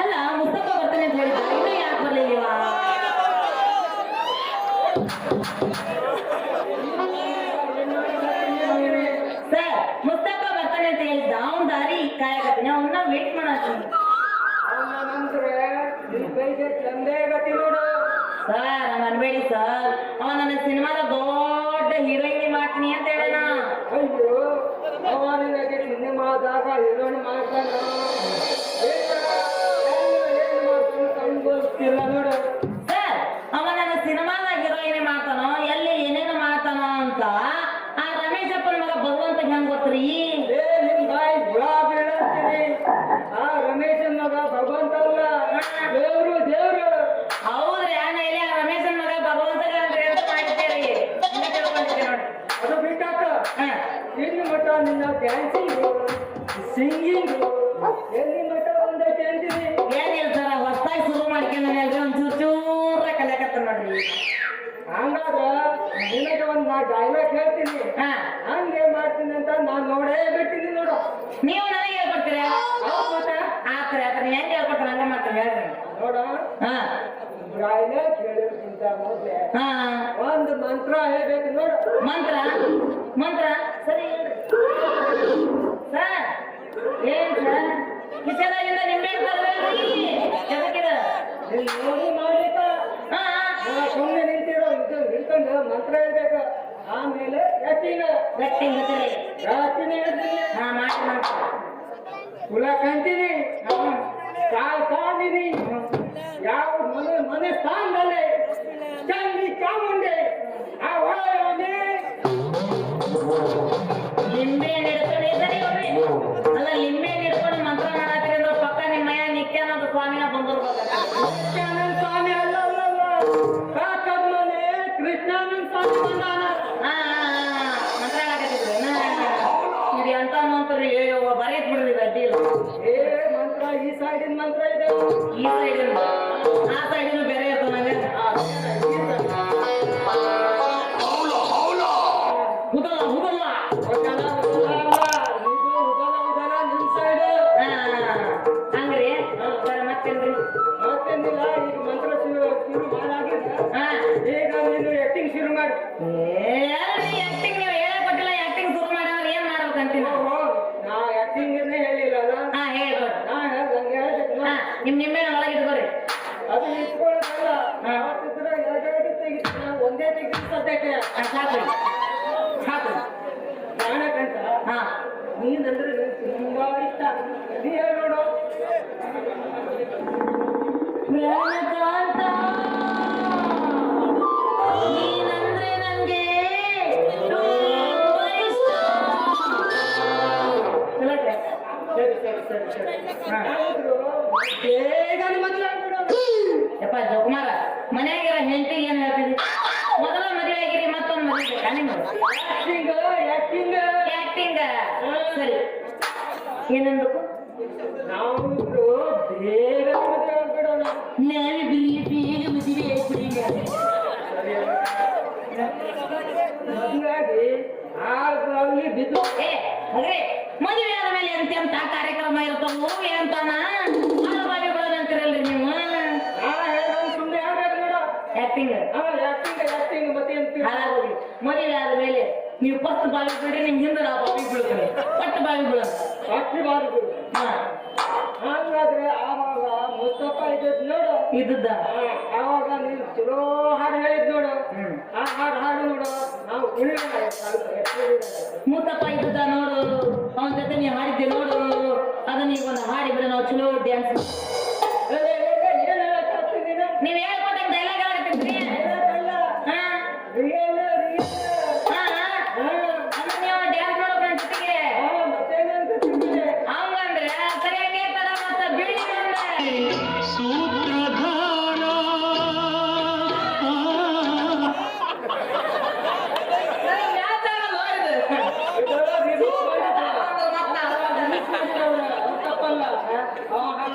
ಅಲ್ಲ ಮುಸ್ತಪ್ಪ ಬರ್ತಾನೆ ಅಂತ ಹೇಳಿದ ಇನ್ನೂ ಯಾಕೆ ಬರ್ಲಿಲ್ವ? ಸರ್, ಮುಸ್ತಫಾ ಬರ್ತಾನೆ ಅಂತ ಹೇಳಿದ್ದ ಅವ್ನ ದಾರಿ ಕಾಯಕತ್ತೀನಿ ಅವನ್ನ ವೇಟ್ ಮಾಡತ್ತೀನಿ ಸರ್ ಅನ್ಬೇಡಿ ಸರ್. ಅವ ನನ್ನ ಸಿನಿಮಾದ ದೊಡ್ಡ ಹೀರೋಯಿನ್ ಮಾಡ್ತೀನಿ ಅಂತ ಹೇಳೋಣ. ಅಯ್ಯೋ ಅವ ಮಾಡಿದಾಗ ಸಿನಿಮಾದಾಗ ಹೀರೋನ್ ಮಾಡ್ತಾನ ಏನು ಮಾಡ್ತಾನ ಗೊತ್ತಿಲ್ಲ ನೋಡು. ಸರ್ ಅವ ನನ್ನ ಸಿನಿಮಾದ ಹೀರೋಯಿನ್ ಮಾಡ್ತಾನೋ? ಹಾ. ಒಂದು ಮಂತ್ರ ಹೇಳ್ಬೇಕು ನೋಡು. ಮಂತ್ರ? ಮಂತ್ರ? ಸರಿ ಸರ್ ಏನ್ ಸರ್? ಕಿಸೆದಾಗಿಂದ ನಿಂಬೆ ನೋಡಿ ಮಾಡ್ಲಿಕ್ಕ ಸುಮ್ಮನೆ ನಿಂತಿರೋ ಇದು ನಿಂತ್ಕೊಂಡು ಮಂತ್ರ ಹೇಳ್ಬೇಕು. ಆಮೇಲೆ ಎಟ್ಟಿನ ಗಟ್ಟಿ ಗೊತ್ತಿರಿ ರಾತ್ರಿನ ಹೇಳ್ತೀನಿ ಹಾ ಮಾಡಿ ಮಾಡಿ ಕುಲ ಕಂತೀನಿ ಕಾಲ್ ಯಾವ ಮನೆ ಮನೆ ಸ್ಥಾನದಲ್ಲಿ ಲಿಂಬೆ ಹಿಡ್ಕೊಂಡು ಇದ್ದಾರೆ ಅಲ್ಲ ಲಿಂಬೆ ಹಿಡ್ಕೊಂಡು ಮಂತ್ರ ಮಾಡತ್ತೀರಿ ಅಂದ್ರೆ ಪಕ್ಕ ನಿಮ್ಮ ಮಯ ನಿತ್ಯಾನಂದ ಸ್ವಾಮಿನ ಬಂದಿರ್ಬೇಕು ನಿತ್ಯಾನಂದ ಸ್ವಾಮಿ ಅಲ್ಲ ಅಲ್ಲ ಅಲ್ಲ ಕೃಷ್ಣಾನಂದ ಸ್ವಾಮಿ ಬಂದಾನ ಹಾ ಮಂತ್ರ ಹೇಳಕತ್ತಿದ್ರು ಇದು ಎಂತ ಮಂತ್ರಿ ಬರೀತ್ ಬಿಡ್ರಿ ಅಡ್ಡಿ ಇಲ್ಲ ಏ ಮಂತ್ರ ಈ ಸೈಡಿನ ಮಂತ್ರ ಇದೆ ಈ ಸೈಡಿನ ನಿಮ್ ನಿಮ್ಮೆ ಒಳಗೆ ಬರ್ರಿ. ಅದು ಇಟ್ಕೊಳ್ಳೋದಲ್ಲ ಯಾವತ್ತಿದ್ರೆ ಎರಡೆರಡು ತೆಗಿತೀನಿ ನಾವು ಒಂದೇ ತೆಗಿತೀನಿ ಸದ್ಯಕ್ಕೆ. ಹಾ ಸಾಕ್ರಿ. ಸಾಕ್ರಿ. ಕಾರಣಕ್ಕಂತ ಹಾ. ನೀನಂದ್ರೆ ನಂಗೆ ತುಂಬಾ ಇಷ್ಟ. ನೀ ಹೇಳಿ ನೋಡು. ನೀನಂದ್ರೆ ನಂಗೆ? ಸರಿ ಸರಿ ಸರಿ ಸರಿ. ಬೇಗನೆ ಮದುವೆ ಆಗ್ಬಿಡೋದು. ಯಪ್ಪ ಜೋಕುಮಾರ ಮನ್ಯಾಗಿರೋ ಹೆಂಡತಿ ಏನ್ ಹೇಳ್ತೀರಿ ಮೊದಲ ಮದುವೆ ಆಗಿರಿ ಮತ್ತೊಂದು ಮದುವೆ ಬೇಕಾ ನಿಮ್ಗೆ ಆಕ್ಟಿಂಗ್ ಆಕ್ಟಿಂಗ್ ಆಕ್ಟಿಂಗ್ ಸರಿ. ಏನನ್ಬೇಕು? ನಾವು ಇಬ್ರು ಬೇಗ ಮದುವೆ ಆಗ್ಬಿಡೋಣ. ನಾವೇ ಬಿರಿ ಬೇಗ ಮದುವೆ ಆಗ್ಬಿಡಿ ಮದುವೆ ಆಗಿ ಆಗಿ ಬಿದ್ದು ಏ ಹಾಗೆ ಮದುವೆ ಆದ್ಮೇಲೆ ಎಂತೆಂತ ಕಾರ್ಯಕ್ರಮ ಇರ್ತಾವು ಎಂತಾನ ಆಕ್ಟಿಂಗ್ ಮದುವೆ ಆದ್ಮೇಲೆ ನೀವು ಫಸ್ಟ್ ಬಾವಿ ಬಿಡಿ ನಿಮ್ ಹಿಂದೆ ನಾ ಬಾವಿ ಬೀಳ್ತೀನಿ. ಪಟ್ಟು ಬಾವಿ ಬೀಳ ಸಾಕ್ಷಿ ಬಾರದು ಹಾ. ಹಂಗಾದ್ರೆ ಆವಾಗ ಮುಸ್ತಪ್ಪ ಇದ್ದದ್ ನೋಡು. ಇದ್ದದ್ದ? ಆವಾಗ ನೀನು ಚಲೋ ಹಾಡು ಹೇಳಿದ್ ನೋಡು. ಆ ಹಾಡು ಹಾಡು ನೋಡು. ನಾವು ಎತ್ತುಳಿಯೋಣ. ಇದ್ದದ್ದ ನೋಡು. ಅವನ ಜೊತೆ ನೀವು ಹಾಡಿದ್ದೆ ನೋಡು. ಅದನ್ನ ಈಗ ಒಂದು ಹಾಡಿದ್ರೆ ನಾವು ಚಲೋ ಡ್ಯಾನ್ಸ್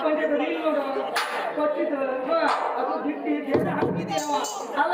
ಪಂಚಾಯತ್ ಅದು ಬಿಟ್ಟು ದೇಶ ಅಲ್ಲ